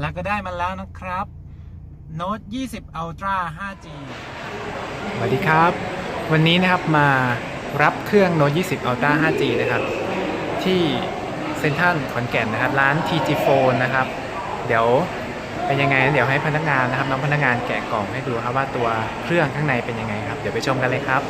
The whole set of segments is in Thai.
แล้วก็ได้มาแล้วนะครับ Note 20 Ultra 5G สวัสดีครับ วันนี้นะครับมารับเครื่อง Note 20 Ultra 5G นะครับ ที่เซ็นทรัลขอนแก่นนะครับ ร้าน TG Phone นะครับ เดี๋ยวเป็นยังไง เดี๋ยวให้พนักงานนะครับ น้องพนักงานแกะกล่องให้ดูครับว่าตัวเครื่องข้างในเป็นยังไงครับ เดี๋ยวไปชมกันเลยครับ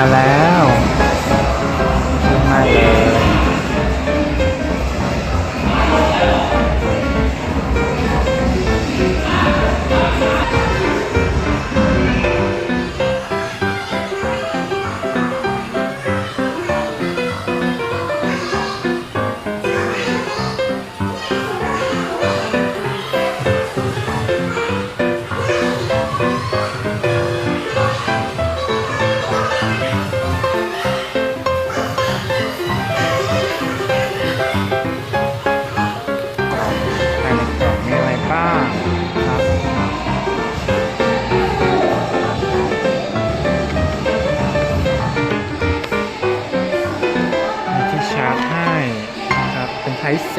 มาแล้ว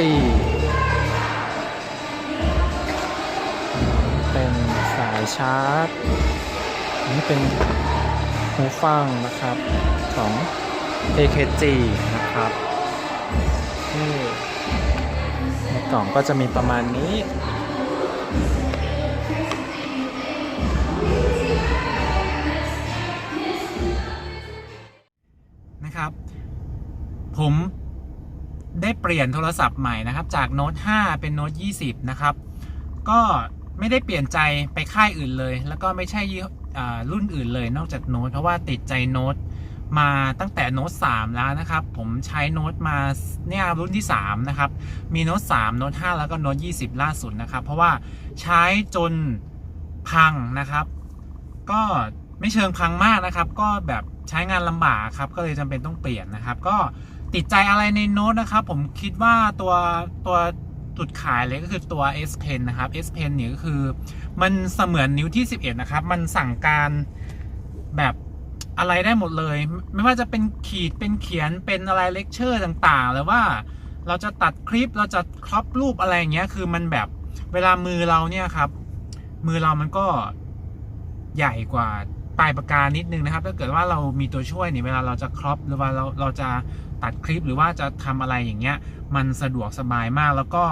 เป็น Type C เป็นสายชาร์จ อันนี้เป็นหูฟังนะครับของ AKG นะครับนี่ในกล่องก็จะมีประมาณนี้นะครับ ผม ได้เปลี่ยนโทรศัพท์ใหม่นะครับ จากโน้ต5เป็นโน้ต20 นะครับ ก็ไม่ได้เปลี่ยนใจไปค่ายอื่นเลย แล้วก็ไม่ใช่อ่ารุ่นอื่นเลยนอกจากโน้ตเพราะว่าติดใจโน้ตมาตั้งแต่โน้ต3แล้วนะครับ ผมใช้โน้ตมาเนี่ยรุ่นที่ 3 นะครับ มีโน้ต3โน้ต5แล้วก็โน้ต20 ล่าสุดนะครับ เพราะว่าใช้จนพังนะครับ ก็ไม่เชิงพังมากนะครับ ก็แบบใช้งานลำบากครับ ก็เลยจำเป็นต้องเปลี่ยนนะครับ ก็ ติดใจอะไรในโน้ตนะครับ ผมคิดว่าตัวตัวจุดขายเลยก็คือตัว S Pen นะครับ S Pen เนี่ยก็คือมันเสมือนนิ้วที่ 11 นะครับ มันสั่งการแบบอะไรได้หมดเลย ไม่ว่าจะเป็นขีดเป็นเขียนเป็นอะไรเลคเชอร์ต่างๆหรือว่าเราจะตัดคลิปเราจะครอปรูปอะไรอย่างเงี้ยคือมันแบบเวลามือเราเนี่ยครับ มือเรามันก็ใหญ่กว่า ปลายปากกานิดนึงนะครับ ถ้าเกิดว่าเรามีตัวช่วยเนี่ยเวลาเราจะครอปหรือว่าเราเราจะตัดคลิปหรือว่าจะทำอะไรอย่างเงี้ย มันสะดวกสบายมาก แล้วก็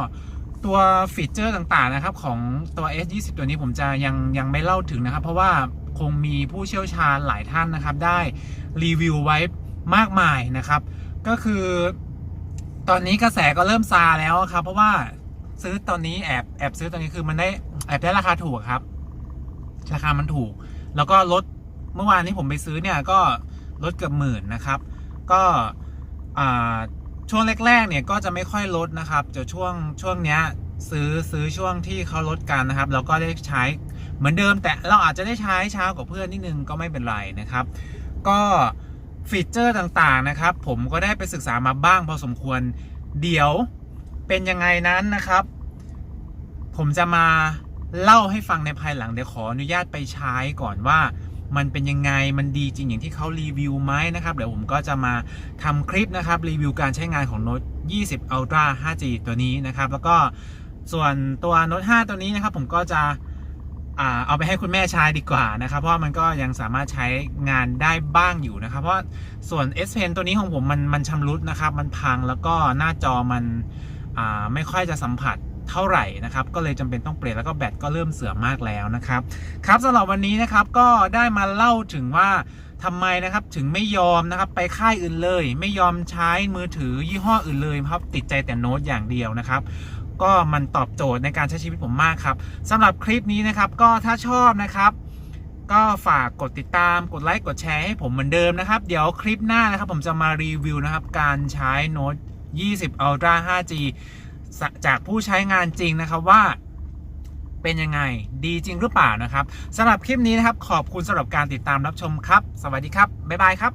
ตัวฟีเจอร์ต่างๆนะครับของตัว S20 ตัวนี้ผมจะยังยังไม่เล่าถึงนะครับ เพราะว่าคงมีผู้เชี่ยวชาญหลายท่านนะครับ ได้รีวิวไว้มากมายนะครับ ก็คือตอนนี้กระแสก็เริ่มซาแล้วครับ เพราะว่าซื้อตอนนี้แอบแอบซื้อตอนนี้คือมันได้แอบได้ราคาถูกครับ ราคามันถูก แล้วก็ลดเมื่อวานที่ผมไปซื้อเนี่ยก็ลดเกือบหมื่นนะครับ ก็ช่วงแรกๆเนี่ยก็จะไม่ค่อยลดนะครับจะช่วงช่วงเนี้ยซื้อซื้อช่วงที่เขาลดกันนะครับแล้วก็ได้ใช้เหมือนเดิม แต่เราอาจจะได้ใช้เช้ากว่าเพื่อนนิดนึงก็ไม่เป็นไรนะครับ ก็ฟีเจอร์ต่างๆนะครับ ผมก็ได้ไปศึกษามาบ้างพอสมควร เดี๋ยวเป็นยังไงนั้นนะครับ ผมจะมา เล่าให้ฟังในภายหลังเดี๋ยวขออนุญาตไปใช้ก่อนว่ามันเป็นยังไง มันดีจริงอย่างที่เขารีวิวไหมนะครับ เดี๋ยวผมก็จะมาทำคลิปนะครับ รีวิวการใช้งานของ Note 20 Ultra 5G ตัวนี้นะครับ แล้วก็ส่วนตัว Note 5ตัวนี้นะครับ ผมก็จะเอาไปให้คุณแม่ใช้ดีกว่านะครับ เพราะมันก็ยังสามารถใช้งานได้บ้างอยู่นะครับ เพราะส่วน S Pen ตัวนี้ของผมมันมันชำรุดนะครับ มันพังแล้วก็หน้าจอมันไม่ค่อยจะสัมผัส เท่าไหร่นะครับก็เลยจำเป็นต้องเปลี่ยนแล้วก็แบตก็เริ่มเสื่อมมากแล้วนะครับครับสำหรับวันนี้นะครับก็ได้มาเล่าถึงว่าทำไมนะครับถึงไม่ยอมนะครับไปค่ายอื่นเลย ไม่ยอมใช้มือถือยี่ห้ออื่นเลยครับติดใจแต่โน้ตอย่างเดียวนะครับก็มันตอบโจทย์ในการใช้ชีวิตผมมากครับสำหรับคลิปนี้นะครับก็ถ้าชอบนะครับก็ฝากกดติดตาม กดไลค์ กดแชร์ให้ผมเหมือนเดิมนะครับ เดี๋ยวคลิปหน้านะครับ ผมจะมารีวิวนะครับ การใช้โน้ต20 Ultra 5G จากผู้ใช้งานจริงนะครับว่าเป็นยังไงดีจริงหรือเปล่านะครับสำหรับคลิปนี้นะครับ ขอบคุณสำหรับการติดตามรับชมครับ สวัสดีครับ บ๊ายบายครับ